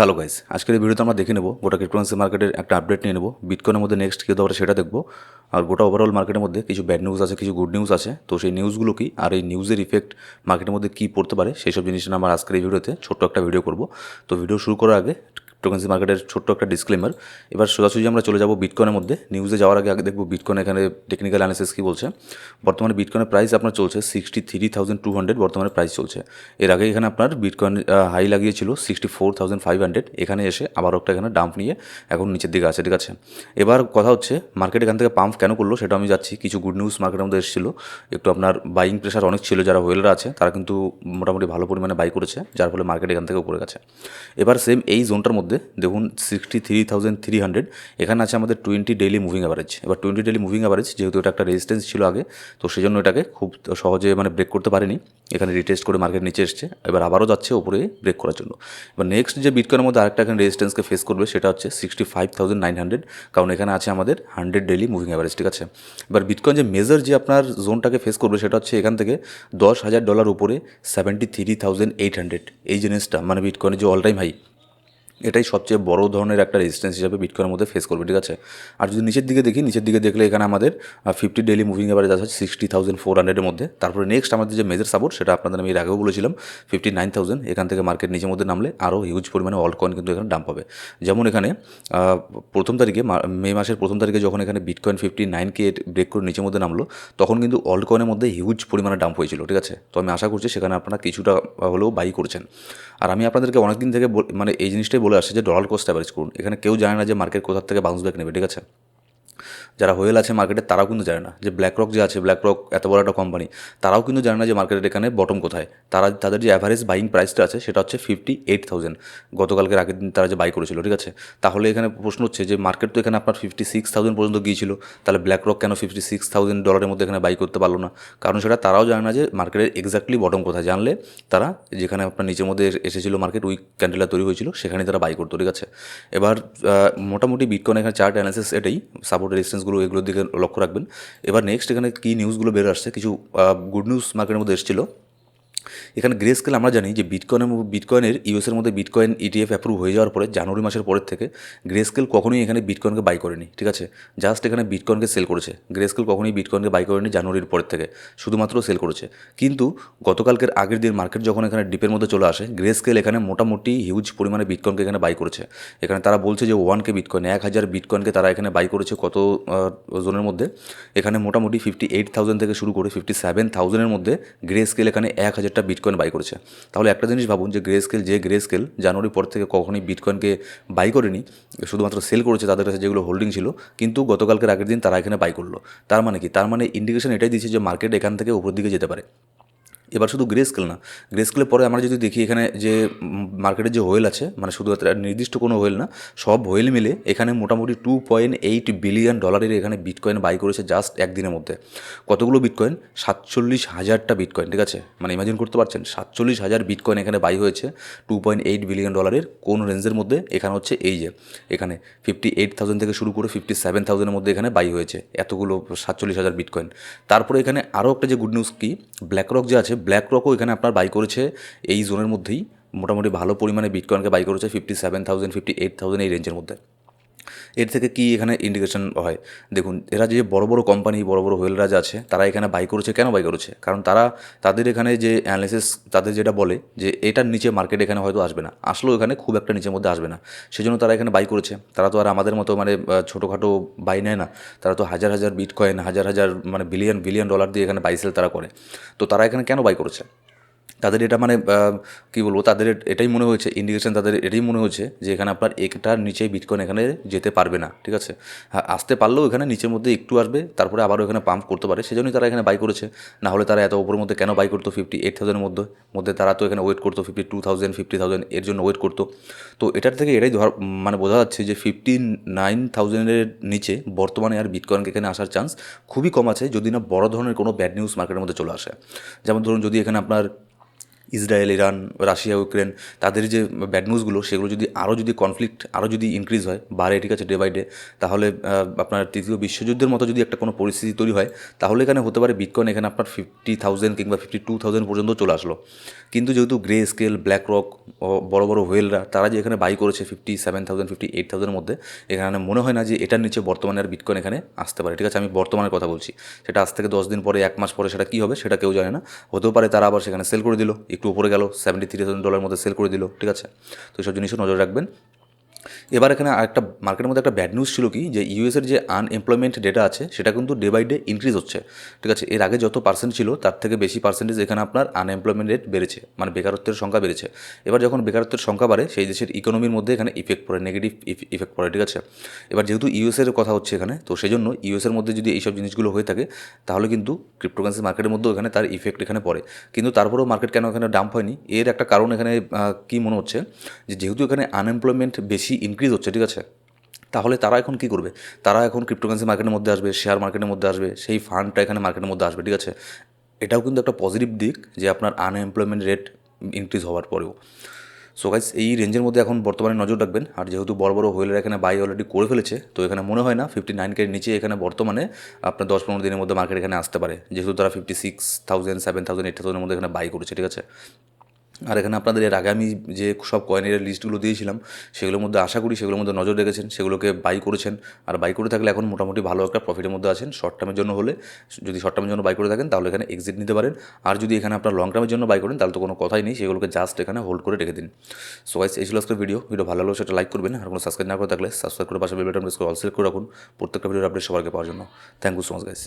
Hello guys আজকের এই ভিডিওতে আমরা দেখে নেব গোটা ক্রিপ্টোকারেন্সি মার্কেটের একটা আপডেট নিয়ে নেব। বিটকয়েনের মধ্যে নেক্সট কী দেওয়া সেটা দেখব। আর গোটা ওভারঅল মার্কেটের মধ্যে কিছু ব্যাড নিউজ আছে, কিছু গুড নিউজ আছে। তো সেই নিউজগুলো কি আর এই নিউজের ইফেক্ট মার্কেটের মধ্যে কী পড়তে পারে, সেই সব জিনিস নিয়ে আমরা আজকের এই ভিডিওতে ছোট্ট একটা ভিডিও করব। তো ভিডিও শুরু করার আগে ক্রিপ্টোকারেন্সি মার্কেটের ছোট্ট একটা ডিসক্লেমার এবার সোজাসুজি আমরা চলে যাব বিটকয়েনের মধ্যে। নিউজে যাওয়ার আগে আগে দেখব বিটকয়েন এখানে টেকনিক্যাল অ্যানালিসিস কী বলছে। বর্তমানে বিটকয়েনের প্রাইস আপনার চলছে sixty three thousand two hundred বর্তমানে প্রাইস চলছে। এর আগে এখানে আপনার বিটকয়েন হাই লাগিয়েছিল sixty four thousand five hundred এখানে এসে আবার একটা এখানে ডাম্প নিয়ে এখন নিচের দিকে আছে, ঠিক আছে? এবার কথা হচ্ছে মার্কেট এখান থেকে পাম্প কেন করল সেটা আমি যাচ্ছি। কিছু গুড নিউজ মার্কেটের মধ্যে এসেছিল। একটু আপনার বাইং প্রেশার অনেক ছিল, যারা হোয়েলরা আছে, তারা কিন্তু মোটামুটি ভালো পরিমাণে বাই করেছে, যার ফলে মার্কেট এখান থেকে উপরে গেছে। এবার সেম এই জোনটার মধ্যে দেখুন sixty three thousand three hundred এখানে আছে আমাদের টোয়েন্টি ডেলি মুভিং অ্যাভারেজ এবার টোয়েন্টি ডেলি মুভিং অ্যাভারেজ যেহেতু এটা একটা রেজিস্ট্যান্স ছিল আগে, তো সেই জন্য এটাকে খুব সহজে মানে ব্রেক করতে পারেনি। এখানে রিটেস্ট করে মার্কেট নিচে এসছে, এবার আবারও যাচ্ছে ওপরে ব্রেক করার জন্য। এবার নেক্সট যে বিটকয়েনের মধ্যে আরেকটা এখানে রেজিস্ট্যান্সকে ফেস করবে, সেটা হচ্ছে sixty five thousand nine hundred কারণ এখানে আছে আমাদের হান্ড্রেড ডেলি মুভিং অ্যাভারেজ ঠিক আছে? এবার বিটকয়েন যে মেজার যে আপনার জোনটাকে ফেস করবে, সেটা হচ্ছে এখান থেকে দশ হাজার ডলার উপরে seventy three thousand eight hundred এই জিনিসটা মানে বিটকয়েনের যে অল টাইম হাই এটাই সবচেয়ে বড় ধরনের একটা রেজিস্ট্যান্স হিসাবে বিটকয়েনের মধ্যে ফেস করবে, ঠিক আছে? আর যদি নিচের দিকে দেখি, নিচের দিকে দেখলে এখানে আমাদের ফিফটি ডেলি মুভিং অ্যাভারেজ আছে সিক্সটি থাউজেন্ড ফোর হান্ড্রেডের মধ্যে। তারপরে নেক্সট আমাদের যে মেজর সাপোর্ট সেটা আপনাদের আমি এর আগেও বলেছিলাম ফিফটি নাইন থাউজেন্ড এখান থেকে মার্কেট নিচের মধ্যে নামলে আরও হিউজ পরিমাণে অল কয়েন কিন্তু এখানে ডাম্প হবে। যেমন এখানে প্রথম তারিখে, মা- মাসের প্রথম তারিখে যখন এখানে বিটকয়েন ফিফটি নাইনকে ব্রেক করে নিচের মধ্যে নামলো, তখন কিন্তু অল কয়েনের মধ্যে হিউজ পরিমাণে ডাম্প হয়েছিল, ঠিক আছে? তো আমি আশা করছি সেখানে আপনারা কিছুটা হলেও বাই করছেন। আর আমি আপনাদেরকে অনেক দিন থেকে মানে এই জিনিসটাই বলে আসছে যে ডলার কোস্ট অ্যাভারেজ করুন। এখানে কেউ জানে না যে মার্কেট কোথার থেকে বাউন্স ব্যাক নেবে, ঠিক আছে? যারা হোয়েল আছে মার্কেটে তারাও কিন্তু জানে না যে ব্ল্যাক রক যে আছে ব্ল্যাক রক এত বড় একটা কোম্পানি তারাও কিন্তু জানে না যে মার্কেটের এখানে বটম কোথায়। তারা, তাদের যে অ্যাভারেজ বাইং প্রাইসটা আছে, সেটা হচ্ছে ফিফটি এইট থাউজেন্ড গতকালকের আগের দিন তারা যে বাই করেছিল, ঠিক আছে? তাহলে এখানে প্রশ্ন হচ্ছে যে মার্কেট তো এখানে আপনার ফিফটি সিক্স থাউজেন্ড পর্যন্ত গিয়েছিল, তাহলে ব্ল্যাক রক কেন ফিফটি সিক্স থাউজেন্ড ডলারের মধ্যে এখানে বাই করতে পারল না? কারণ সেটা তারাও জানে না যে মার্কেটের এক্স্যাক্টলি বটম কোথায়। জানলে তারা যেখানে আপনার নিচের মধ্যে এসেছিল মার্কেট উইক ক্যান্ডেলটা তৈরি হয়েছিল সেখানে তারা বাই করতো, ঠিক আছে? এবার মোটামুটি বিটকয়েন এখানে চার্ট অ্যানালিসিস এটাই সাপোর্ট রেজিস্ট্যান্সগুলো এগুলোর দিকে লক্ষ্য রাখবেন। এবার নেক্সট এখানে কী নিউজগুলো বের আসছে, কিছু গুড নিউজ মার্কেটের মধ্যে এসেছিল। এখানে গ্রে স্কেল আমরা জানি যে বিটকয়েনের বিটকয়েনের ইউএসের মধ্যে বিটকয়েন ইটিএফ অ্যাপ্রুভ হয়ে যাওয়ার পরে জানুয়ারি মাসের পরের থেকে গ্রে স্কেল কখনোই এখানে বিটকয়েনকে বাই করেনি, ঠিক আছে? জাস্ট এখানে বিটকয়েনকে সেল করেছে। গ্রে স্কেল কখনোই বিটকয়েনকে বাই করেনি জানুয়ারির পরের থেকে, শুধুমাত্র সেল করেছে। কিন্তু গতকালকের আগের দিন মার্কেট যখন এখানে ডিপের মধ্যে চলে আসে গ্রে স্কেল এখানে মোটামুটি হিউজ পরিমাণে বিটকয়েনকে এখানে বাই করেছে। এখানে তারা বলছে যে ওয়ান কে বিটকয়েন এক হাজার বিটকয়েনকে তারা এখানে বাই করেছে কত জোনের মধ্যে? এখানে মোটামুটি ফিফটি এইট থাউজেন্ড থেকে শুরু করে ফিফটি সেভেন থাউজেন্ডের মধ্যে গ্রে স্কেল এখানে এক হাজারটা বিটকয়েন বাই করেছে। তাহলে একটা জিনিস ভাবুন যে গ্রে স্কেল যে গ্রে স্কেল জানুয়ারির পর থেকে কখনোই বিটকয়েনকে বাই করেনি, শুধুমাত্র সেল করেছে তাদের কাছে যেগুলো হোল্ডিং ছিল, কিন্তু গতকালকের আগের দিন তারা এখানে বাই করল। তার মানে কি? তার মানে ইন্ডিকেশন এটাই দিচ্ছে যে মার্কেট এখান থেকে উপর দিকে যেতে পারে। এবার শুধু গ্রে স্কেল না। গ্রে স্কেলের পরে আমরা যদি দেখি এখানে যে মার্কেটের যে হোয়েল আছে মানে একটা নির্দিষ্ট কোনো হোয়েল না, সব হোয়েল মিলে এখানে মোটামুটি টু পয়েন্ট এইট বিলিয়ন ডলারের এখানে বিটকয়েন বাই করেছে জাস্ট একদিনের মধ্যে। কতগুলো বিটকয়েন সাতচল্লিশ হাজারটা বিটকয়েন ঠিক আছে? মানে ইমাজিন করতে পারছেন, সাতচল্লিশ হাজার বিটকয়েন এখানে বাই হয়েছে টু পয়েন্ট এইট বিলিয়ন ডলারের কোন রেঞ্জের মধ্যে? এখানে হচ্ছে এই যে, এখানে ফিফটি এইট থাউজেন্ড থেকে শুরু করে ফিফটি সেভেন থাউজেন্ডের মধ্যে এখানে বাই হয়েছে, এতগুলো সাতচল্লিশ হাজার বিটকয়েন তারপরে এখানে আরও একটা যে গুড নিউজ কি? ব্ল্যাক রক যে আছে ব্ল্যাক রকও এখানে আপনার বাই করেছে, এই জোনের মধ্যেই মোটামুটি ভালো পরিমাণে বিটকয়েনকে বাই করেছে fifty seven thousand fifty eight thousand এই রেঞ্জের মধ্যে। এর থেকে কি এখানে ইন্ডিকেশন হয়? দেখুন, এরা যে বড় বড় কোম্পানি বড় বড় হোয়েলরা আছে, তারা এখানে বাই করেছে, কেন বাই করেছে? কারণ তারা, তাদের এখানে যে অ্যানালিসিস তাদের যেটা বলে যে এটার নিচে মার্কেট এখানে হয়তো আসবে না। আসলেও এখানে খুব একটা নিচের মধ্যে আসবে না। সেজন্য তারা এখানে বাই করেছে। তারা তো আর আমাদের মতো মানে ছোটোখাটো বাই নেয় না। তারা তো হাজার হাজার বিট কয়েন হাজার হাজার মানে বিলিয়ন বিলিয়ন ডলার দিয়ে এখানে বাই সেল তারা করে। তো তারা এখানে কেন বাই করেছে? তাদের এটা মানে কী বলব, তাদের এটাই মনে হয়েছে ইন্ডিকেশন তাদের এটাই মনে হয়েছে যে এখানে আপনার একটার নিচে বিটকয়েন এখানে যেতে পারবে না, ঠিক আছে? হ্যাঁ আসতে পারলেও এখানে নিচের মধ্যে একটু আসবে, তারপরে আবারও এখানে পাম্প করতে পারে, সেজন্যই তারা এখানে বাই করেছে। না হলে তারা এত উপরের মধ্যে কেন বাই করতো ফিফটি এইট থাউজেন্ডের মধ্যে মধ্যে তারা তো এখানে ওয়েট করতো fifty two thousand fifty thousand এর জন্য ওয়েট করতো। তো এটার থেকে এটাই ধর মানে বোঝা যাচ্ছে যে ফিফটি নাইন থাউজেন্ডের নিচে বর্তমানে আর বিটকয়েনকে এখানে আসার চান্স খুবই কম আছে, যদি না বড় ধরনের কোনো ব্যাড নিউজ মার্কেটের মধ্যে চলে আসে। যেমন ধরুন যদি এখানে আপনার ইসরায়েল, ইরান, রাশিয়া, ইউক্রেন, তাদের যে ব্যাড নিউজগুলো সেগুলো যদি আরও যদি কনফ্লিক্ট আরও যদি ইনক্রিজ হয় বাড়ে ঠিক আছে ডে বাই ডে তাহলে আপনার তৃতীয় বিশ্বযুদ্ধের মতো যদি একটা কোনো পরিস্থিতি তৈরি হয়, তাহলে এখানে হতে পারে বিটকয়েন এখানে আপনার ফিফটি থাউজেন্ড কিংবা ফিফটি টু থাউজেন্ড পর্যন্ত চলে আসলো। কিন্তু যেহেতু গ্রে স্কেল ব্ল্যাক রক বড় বড় হোয়েলরা তারা যে এখানে বাই করেছে fifty seven thousand fifty eight থাউজেন্ডের মধ্যে, এখানে মনে হয় না যে এটার নিচে বর্তমানে আর বিটকয়েন এখানে আসতে পারে। ঠিক আছে, আমি বর্তমানের কথা বলছি। সেটা আজ থেকে দশ দিন পরে, এক মাস পরে সেটা কী হবে, সেটা কেউ জানে না। হতেও পারে তারা আবার সেখানে সেল করে দিল একটু উপরে গেল সেভেন্টি থ্রি থাউজেন্ড ডলার মধ্যে সেল করে দিল, ঠিক আছে? তো এইসব জিনিসও নজর রাখবেন। এবার এখানে আরেকটা মার্কেটের মধ্যে একটা ব্যাড নিউজ ছিল কি? যে ইউএসের যে আনএমপ্লয়মেন্ট ডেটা আছে, সেটা কিন্তু ডে বাই ডে ইনক্রিজ হচ্ছে। ঠিক আছে? এর আগে যত পার্সেন্ট ছিল, তার থেকে বেশি পার্সেন্টেজ এখানে আপনার আনএমপ্লয়মেন্ট রেট বেড়েছে মানে বেকারত্বের সংখ্যা বেড়েছে। এবার যখন বেকারত্বের সংখ্যা বাড়ে, সেই দেশের ইকোনমির মধ্যে এখানে ইফেক্ট পড়ে নেগেটিভ ইফেক্ট পড়ে, ঠিক আছে? এবার যেহেতু ইউএসের কথা হচ্ছে এখানে, তো সেই জন্য ইউএসের মধ্যে যদি এইসব জিনিসগুলো হয়ে থাকে, তাহলে কিন্তু ক্রিপ্টোকারেন্সি মার্কেটের মধ্যেও এখানে তার ইফেক্ট এখানে পড়ে। কিন্তু তারপরেও মার্কেট কেন এখানে ডাম্প হয়নি? এর একটা কারণ এখানে কি মনে হচ্ছে? যে যেহেতু এখানে আনএমপ্লয়মেন্ট বেশি ইনক্রিজ হচ্ছে, ঠিক আছে? তাহলে তারা এখন কী করবে? তারা এখন ক্রিপ্টোকারেন্সি মার্কেটের মধ্যে আসবে শেয়ার মার্কেটের মধ্যে আসবে, সেই ফান্ডটা এখানে মার্কেটের মধ্যে আসবে, ঠিক আছে? এটাও কিন্তু একটা পজিটিভ দিক যে আপনার আনএমপ্লয়মেন্ট রেট ইনক্রিজ হওয়ার পরেও। সো গাইজ এই রেঞ্জের মধ্যে এখন বর্তমানে নজর রাখবেন। আর যেহেতু বড় বড় হোয়েলের এখানে বাই অলরেডি করে ফেলেছে, তো এখানে মনে হয় না ফিফটি নাইন কের নিচে এখানে বর্তমানে আপনার দশ পনেরো দিনের মধ্যে মার্কেট এখানে আসতে পারে। যেহেতু তারা fifty six thousand seven thousand eight থাউজেন্ডের মধ্যে এখানে বাই করেছে, ঠিক আছে? আর এখানে আপনাদের এর আগে আমি যে সব কয়েনের লিস্টগুলো দিয়েছিলাম, সেগুলোর মধ্যে আশা করি সেগুলোর মধ্যে নজর রেখেছেন, সেগুলোকে বাই করেছেন। আর বাই করে থাকলে এখন মোটামুটি ভালো একটা প্রফিটের মধ্যে আছেন। শর্ট টার্মের জন্য হলে, যদি শর্ট টার্মের জন্য বাই করে থাকেন, তাহলে এখানে এক্সিট নিতে পারেন। আর যদি এখানে আপনার লং টার্মের জন্য বাই করেন, তাহলে তো কোনো কথাই নেই, সেগুলোকে জাস্ট এখানে হোল্ড করে রেখে দিন। সো গাইস এই ছিল আজকের ভিডিও ভিডিও ভালো লাগল সেটা লাইক করবেন। আর কোনো সাবস্ক্রাইব না করে থাকলে সাবস্ক্রাইব করে পাশে বেল বাটন প্রেস করে অল সিলেক্ট করে রাখুন। প্রত্যেকটা ভিডিওর আপডেট সবাইকে পাওয়ার জন্য। Thank you so much guys